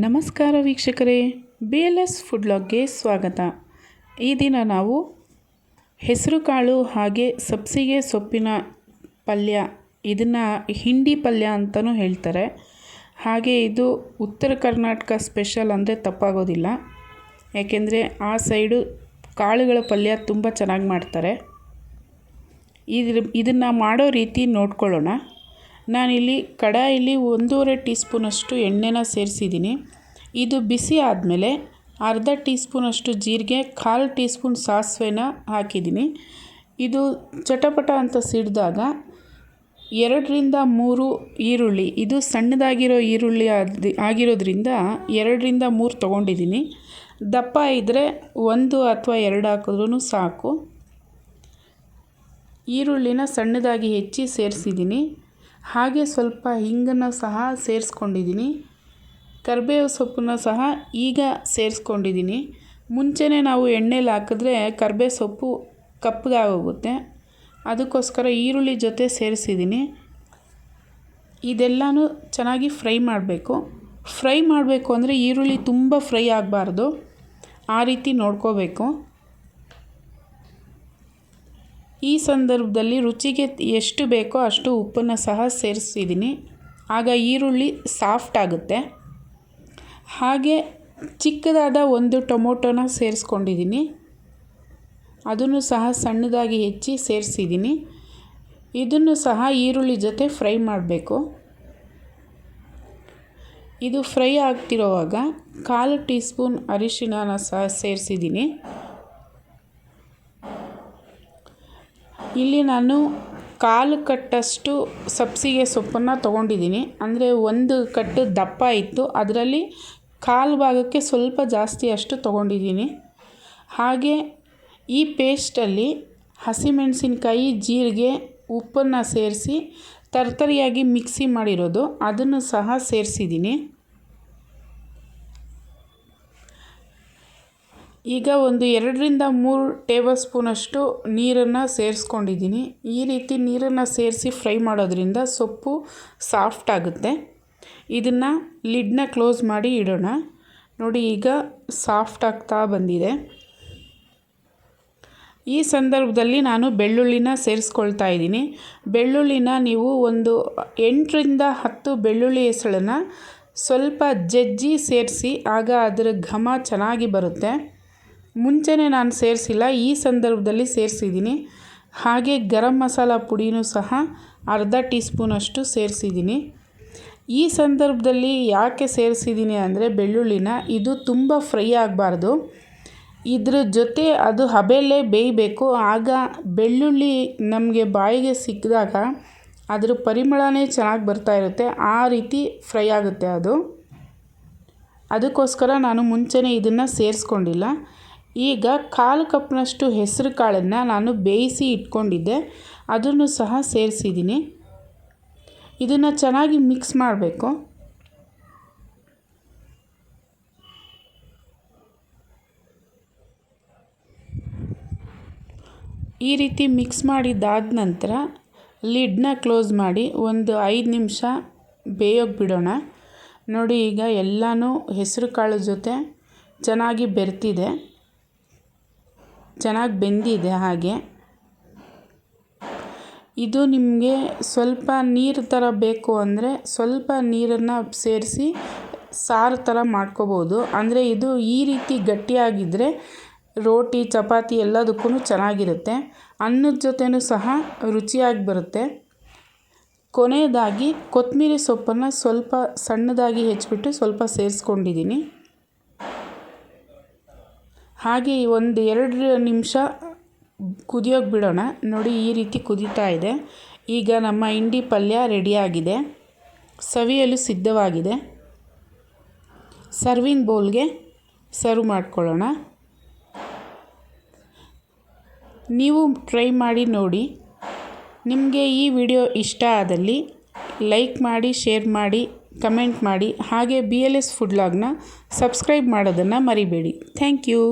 ನಮಸ್ಕಾರ ವೀಕ್ಷಕರೇ B L S food ಲಾಗ್ಗೆ ಸ್ವಾಗತ. ಈ ದಿನ ನಾವು ಹೆಸರುಕಾಳು ಹಾಗೆ ಸಬ್ಸಿಗೆ ಸೊಪ್ಪಿನ ಪಲ್ಯ, ಇದನ್ನು ಹಿಂಡಿ ಪಲ್ಯ ಅಂತಲೂ ಹೇಳ್ತಾರೆ. ಹಾಗೆ ಇದು ಉತ್ತರ ಕರ್ನಾಟಕ ಸ್ಪೆಷಲ್ ಅಂದರೆ ತಪ್ಪಾಗೋದಿಲ್ಲ. ಯಾಕೆಂದರೆ ಆ ಸೈಡು ಕಾಳುಗಳ ಪಲ್ಯ ತುಂಬ ಚೆನ್ನಾಗಿ ಮಾಡ್ತಾರೆ. ಇದ್ರ ಇದನ್ನು ಮಾಡೋ ರೀತಿ ನೋಡ್ಕೊಳ್ಳೋಣ. ನಾನಿಲ್ಲಿ ಕಡಾಯಲ್ಲಿ ಒಂದೂವರೆ ಟೀ ಸ್ಪೂನಷ್ಟು ಎಣ್ಣೆನ ಸೇರಿಸಿದ್ದೀನಿ. ಇದು ಬಿಸಿ ಆದಮೇಲೆ ಅರ್ಧ ಟೀ ಸ್ಪೂನಷ್ಟು ಜೀರಿಗೆ, ಕಾಲು ಟೀ ಸ್ಪೂನ್ ಸಾಸಿವೆನ ಹಾಕಿದ್ದೀನಿ. ಇದು ಚಟಪಟ ಅಂತ ಸಿಡಿದಾಗ ಎರಡರಿಂದ ಮೂರು ಈರುಳ್ಳಿ, ಇದು ಸಣ್ಣದಾಗಿರೋ ಈರುಳ್ಳಿ ಆದ ಆಗಿರೋದ್ರಿಂದ ಎರಡರಿಂದ ಮೂರು ತೊಗೊಂಡಿದ್ದೀನಿ. ದಪ್ಪ ಇದ್ದರೆ ಒಂದು ಅಥವಾ ಎರಡು ಹಾಕಿದ್ರೂ ಸಾಕು. ಈರುಳ್ಳಿನ ಸಣ್ಣದಾಗಿ ಹೆಚ್ಚಿ ಸೇರಿಸಿದ್ದೀನಿ. ಹಾಗೆ ಸ್ವಲ್ಪ ಹಿಂಗನ್ನು ಸಹ ಸೇರಿಸ್ಕೊಂಡಿದ್ದೀನಿ ಕರಿಬೇವು ಸೊಪ್ಪನ್ನ ಸಹ ಈಗ ಸೇರಿಸ್ಕೊಂಡಿದ್ದೀನಿ ಮುಂಚೆನೇ ನಾವು ಎಣ್ಣೆಲಿ ಹಾಕಿದ್ರೆ ಕರಿಬೇವು ಸೊಪ್ಪು ಕಪ್ಪಗಾಗೋಗುತ್ತೆ ಅದಕ್ಕೋಸ್ಕರ ಈರುಳ್ಳಿ ಜೊತೆ ಸೇರಿಸಿದ್ದೀನಿ ಇದೆಲ್ಲನೂ ಚೆನ್ನಾಗಿ ಫ್ರೈ ಮಾಡಬೇಕು. ಫ್ರೈ ಮಾಡಬೇಕು ಅಂದರೆ ಈರುಳ್ಳಿ ತುಂಬ ಫ್ರೈ ಆಗಬಾರ್ದು. ಆ ರೀತಿ ನೋಡ್ಕೋಬೇಕು. ಈ ಸಂದರ್ಭದಲ್ಲಿ ರುಚಿಗೆ ಎಷ್ಟು ಬೇಕೋ ಅಷ್ಟು ಉಪ್ಪನ್ನು ಸಹ ಸೇರಿಸಿದ್ದೀನಿ. ಆಗ ಈರುಳ್ಳಿ ಸಾಫ್ಟ್ ಆಗುತ್ತೆ. ಹಾಗೆ ಚಿಕ್ಕದಾದ ಒಂದು ಟೊಮೊಟೊನ ಸೇರಿಸ್ಕೊಂಡಿದ್ದೀನಿ. ಅದನ್ನು ಸಹ ಸಣ್ಣದಾಗಿ ಹೆಚ್ಚಿ ಸೇರಿಸಿದ್ದೀನಿ. ಇದನ್ನು ಸಹ ಈರುಳ್ಳಿ ಜೊತೆ ಫ್ರೈ ಮಾಡಬೇಕು. ಇದು ಫ್ರೈ ಆಗ್ತಿರೋವಾಗ ಕಾಲು ಟೀ ಸ್ಪೂನ್ ಅರಿಶಿಣನ ಸಹ ಸೇರಿಸಿದ್ದೀನಿ. ಇಲ್ಲಿ ನಾನು ಕಾಲು ಕಟ್ಟಷ್ಟು ಸಬ್ಸಿಗೆ ಸೊಪ್ಪನ್ನು ತೊಗೊಂಡಿದ್ದೀನಿ. ಅಂದರೆ ಒಂದು ಕಟ್ಟು ದಪ್ಪ ಇತ್ತು. ಅದರಲ್ಲಿ ಕಾಲು ಭಾಗಕ್ಕೆ ಸ್ವಲ್ಪ ಜಾಸ್ತಿ ಅಷ್ಟು ತೊಗೊಂಡಿದ್ದೀನಿ. ಹಾಗೆ ಈ ಪೇಸ್ಟಲ್ಲಿ ಹಸಿಮೆಣಸಿನ್ಕಾಯಿ, ಜೀರಿಗೆ, ಉಪ್ಪನ್ನು ಸೇರಿಸಿ, ತರ್ತರಿಯಾಗಿ ಮಿಕ್ಸಿ ಮಾಡಿರೋದು. ಅದನ್ನು ಸಹ ಸೇರಿಸಿದ್ದೀನಿ. ಈಗ ಒಂದು ಎರಡರಿಂದ ಮೂರು ಟೇಬಲ್ ಸ್ಪೂನಷ್ಟು ನೀರನ್ನು ಸೇರಿಸ್ಕೊಂಡಿದ್ದೀನಿ. ಈ ರೀತಿ ನೀರನ್ನು ಸೇರಿಸಿ ಫ್ರೈ ಮಾಡೋದ್ರಿಂದ ಸೊಪ್ಪು ಸಾಫ್ಟ್ ಆಗುತ್ತೆ. ಇದನ್ನು ಲಿಡ್ನ ಕ್ಲೋಸ್ ಮಾಡಿ ಇಡೋಣ. ನೋಡಿ, ಈಗ ಸಾಫ್ಟ್ ಆಗ್ತಾ ಬಂದಿದೆ. ಈ ಸಂದರ್ಭದಲ್ಲಿ ನಾನು ಬೆಳ್ಳುಳ್ಳಿನ ಸೇರಿಸ್ಕೊಳ್ತಾ ಇದ್ದೀನಿ. ಬೆಳ್ಳುಳ್ಳಿನ ನೀವು ಒಂದು ಎಂಟರಿಂದ ಹತ್ತು ಬೆಳ್ಳುಳ್ಳಿ ಹೆಸಳನ್ನು ಸ್ವಲ್ಪ ಜಜ್ಜಿ ಸೇರಿಸಿ, ಆಗ ಅದರ ಘಮ ಚೆನ್ನಾಗಿ ಬರುತ್ತೆ. ಮುಂಚೆನೇ ನಾನು ಸೇರಿಸಿಲ್ಲ, ಈ ಸಂದರ್ಭದಲ್ಲಿ ಸೇರಿಸಿದ್ದೀನಿ. ಹಾಗೆ ಗರಂ ಮಸಾಲ ಪುಡಿನೂ ಸಹ ಅರ್ಧ ಟೀ ಸ್ಪೂನಷ್ಟು ಸೇರಿಸಿದ್ದೀನಿ. ಈ ಸಂದರ್ಭದಲ್ಲಿ ಯಾಕೆ ಸೇರಿಸಿದ್ದೀನಿ ಅಂದರೆ ಬೆಳ್ಳುಳ್ಳಿನ, ಇದು ತುಂಬ ಫ್ರೈ ಆಗಬಾರ್ದು. ಇದ್ರ ಜೊತೆ ಅದು ಹಬೆಯಲ್ಲೇ ಬೇಯಬೇಕು. ಆಗ ಬೆಳ್ಳುಳ್ಳಿ ನಮಗೆ ಬಾಯಿಗೆ ಸಿಕ್ಕಿದಾಗ ಅದರ ಪರಿಮಳನೇ ಚೆನ್ನಾಗಿ ಬರ್ತಾ ಇರುತ್ತೆ. ಆ ರೀತಿ ಫ್ರೈ ಆಗುತ್ತೆ ಅದು. ಅದಕ್ಕೋಸ್ಕರ ನಾನು ಮುಂಚೆನೇ ಇದನ್ನು ಸೇರಿಸ್ಕೊಂಡಿಲ್ಲ. ಈಗ ಕಾಲು ಕಪ್ನಷ್ಟು ಹೆಸರು ಕಾಳನ್ನು ನಾನು ಬೇಯಿಸಿ ಇಟ್ಕೊಂಡಿದ್ದೆ. ಅದನ್ನು ಸಹ ಸೇರಿಸಿದ್ದೀನಿ. ಇದನ್ನು ಚೆನ್ನಾಗಿ ಮಿಕ್ಸ್ ಮಾಡಬೇಕು. ಈ ರೀತಿ ಮಿಕ್ಸ್ ಮಾಡಿದ್ದಾದ ನಂತರ ಲಿಡ್ನ ಕ್ಲೋಸ್ ಮಾಡಿ ಒಂದು ಐದು ನಿಮಿಷ ಬೇಯೋಕ್ಕೆ ಬಿಡೋಣ. ನೋಡಿ, ಈಗ ಎಲ್ಲನೂ ಹೆಸರು ಕಾಳು ಜೊತೆ ಚೆನ್ನಾಗಿ ಬೆರೆತಿದೆ. ಚೆನ್ನಾಗಿ ಬೆಂದಿದೆ ಹಾಗೆ. ಇದು ನಿಮಗೆ ಸ್ವಲ್ಪ ನೀರು ಥರ ಬೇಕು ಅಂದರೆ ಸ್ವಲ್ಪ ನೀರನ್ನು ಸೇರಿಸಿ ಸಾರು ಥರ ಮಾಡ್ಕೋಬೋದು. ಅಂದರೆ ಇದು ಈ ರೀತಿ ಗಟ್ಟಿಯಾಗಿದ್ದರೆ ರೋಟಿ, ಚಪಾತಿ ಎಲ್ಲದಕ್ಕೂ ಚೆನ್ನಾಗಿರುತ್ತೆ. ಅನ್ನದ ಜೊತೆಯೂ ಸಹ ರುಚಿಯಾಗಿ ಬರುತ್ತೆ. ಕೊನೆಯದಾಗಿ ಕೊತ್ತಂಬರಿ ಸೊಪ್ಪನ್ನು ಸ್ವಲ್ಪ ಸಣ್ಣದಾಗಿ ಹೆಚ್ಚಿಬಿಟ್ಟು ಸ್ವಲ್ಪ ಸೇರಿಸ್ಕೊಂಡಿದ್ದೀನಿ ಹಾಗೆ ಒಂದು ಎರಡು ನಿಮಿಷ ಕುದಿಯೋಕೆ ಬಿಡೋಣ. ನೋಡಿ, ಈ ರೀತಿ ಕುದೀತಾ ಇದೆ. ಈಗ ನಮ್ಮ ಇಂಡಿ ಪಲ್ಯ ರೆಡಿಯಾಗಿದೆ ಸವಿಯಲು ಸಿದ್ಧವಾಗಿದೆ. ಸರ್ವಿಂಗ್ ಬೌಲ್ಗೆ ಸರ್ವ್ ಮಾಡ್ಕೊಳ್ಳೋಣ. ನೀವು ಟ್ರೈ ಮಾಡಿ ನೋಡಿ. ನಿಮಗೆ ಈ ವಿಡಿಯೋ ಇಷ್ಟ ಆದಲ್ಲಿ ಲೈಕ್ ಮಾಡಿ ಶೇರ್ ಮಾಡಿ ಕಮೆಂಟ್ ಮಾಡಿ. ಹಾಗೆ ಬಿ ಎಲ್ ಎಸ್ ಫುಡ್ಲಾಗ್ನ ಸಬ್ಸ್ಕ್ರೈಬ್ ಮಾಡೋದನ್ನು ಮರಿಬೇಡಿ. Thank you